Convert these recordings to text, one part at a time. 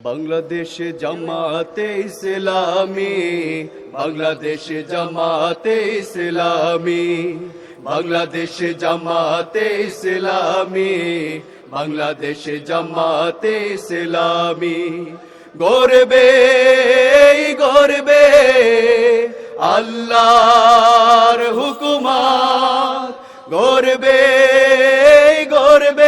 বাংলাদেশে জামাতে ইসলামী, বাংলাদেশে জামাতে ইসলামী, বাংলাদেশে জামাতে ইসলামী, বাংলাদেশে জামাতে ইসলামী। গর্বে গর্বে আল্লাহর হুকুমাত। গর্বে গর্বে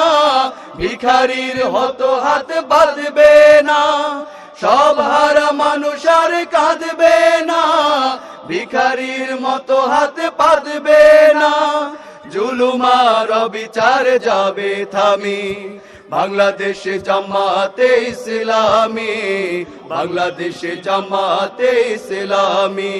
ভিখারির হত হাত বাঁধবে না, সব হারা মানুষ আর কাঁদবে না, ভিখারির মতো হাত পাতবে না জুলুমার বিচার যাবে থামি। বাংলাদেশে জামাতে ইসলামী, বাংলাদেশে জামাতে ইসলামী।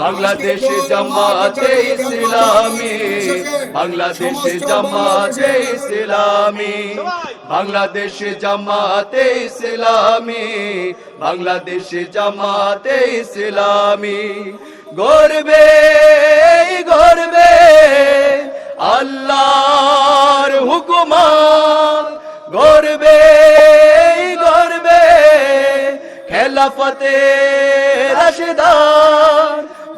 বাংলাদেশে জামাতে ইসলামী, বাংলাদেশে জামাতে ইসলামী, বাংলাদেশে জামাতে ইসলামী, বাংলাদেশে জামাতে ইসলামী। গর্বে গর্বে আল্লাহর হুকুমাত গর্বে গর্বে খেলাফতে রাশেদার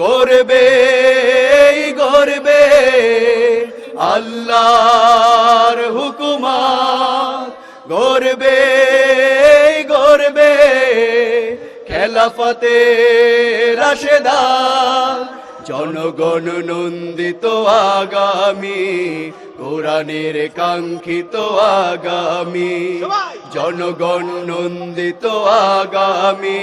গর্বে গরবে আল্লাহর হুকুমাত গর্বে গরবে খেলাফতে রাশেদা জনগণ নন্দিত আগামী কোরআনের কাঙ্ক্ষিত আগামী। জনগণ নন্দিত আগামী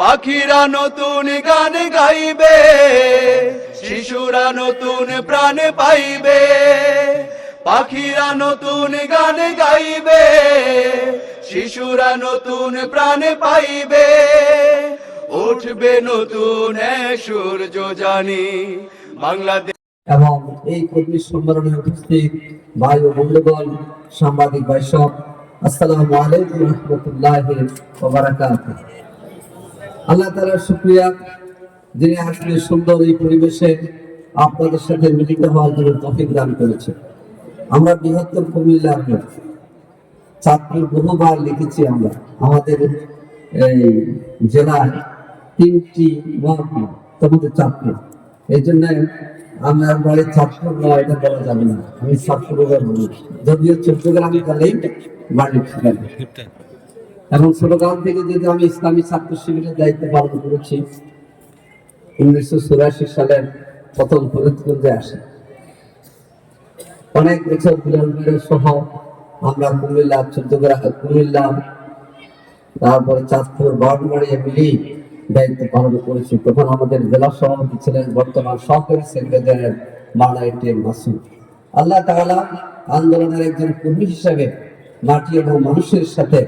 পাখিরা নতুন গান গাইবে, শিশুরা নতুন প্রাণ পাইবে। পাখিরা নতুন গান গাইবে, শিশুরা নতুন প্রাণ পাইবে। উঠবে নতুন সূর্য জানি, বাংলাদেশ এবং এই কর্মী সম্মেলনে উপস্থিত ভাই ও বন্ধুগণ, সাংবাদিক ভাই আসসালামু আলাইকুম রহমতুল্লাহ আল্লাহ তালার শুক্রিয়া যিনি আসলে সুন্দর এই পরিবেশে আপনাদের সাথে মিলিত হওয়ার জন্য তফিক দান করেছে আমরা বৃহত্তর কুমিল্লার লোক। বহুবার লিখেছি আমরা। আমাদের এই জেলায় তিনটি মহকুমা তোমাদের চাঁদপুর এই জন্য আমার বাড়ি চাঁদপুর নয় এটা বলা যাবে না। আমি বলি, যদিও চট্টগ্রামে গেলেই বাড়ি ঠিকানা এবং ছোটকাল থেকে যদি আমি ইসলামী ছাত্র শিবিরের দায়িত্ব পালন করেছি, উনিশশো চুরাশি সালের প্রথম ফরিদগঞ্জে আসে। অনেক বছর বিলাল সহ আমরা কুমিল্লা চট্টগ্রাম কুমিল্লা, তারপরে চাঁদপুর বাউন্ডারিয়া মিলিয়ে দায়িত্ব পালন করেছি। তখন আমাদের জেলা সভাপতি ছিলেন বর্তমান সহকারী সেক্রেটারি মানা এটিএম মাসুদ। আল্লাহ তাআলা আন্দোলনের একজন কর্মী হিসাবে মাটি এবং মানুষের সাথে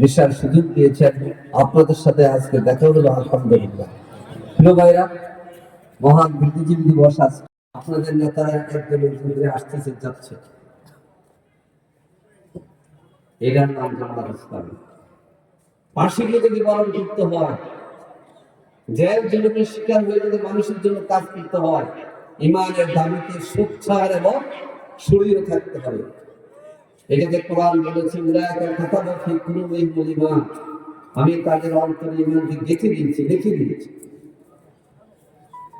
মিশার সুযোগ দিয়েছেন। আপনাদের সাথে আজকে দেখা হলো, আলহামদুলিল্লাহ। প্রিয় ভাইরা, মহান বুদ্ধিজীবী দিবস আজ আপনাদের নেতারা একজন করে আসতেছে, যাচ্ছে। এটার নাম জামাত ইসলামী। যদি করতে হয়, জেল শিকার হয়ে যদি মানুষের জন্য কাজ করতে হয়, ইমানের দাবিতে সুচ্ছার এবং সরিয়ে থাকতে হবে। এটাকে কোরআন বলেছে ইমান আমি তাদের অন্তরে ইমানকে গেঁথে দিয়েছি লিখে দিয়েছি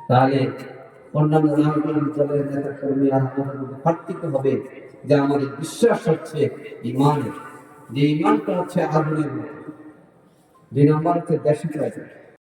তাহলে অন্যান্য রাজনৈতিক দলের নেতা কর্মী হবে যে আমাদের বিশ্বাস হচ্ছে ইমানের যে ইমানটা হচ্ছে আগুনের মতো। দুই নম্বর হচ্ছে দেশপ্রায়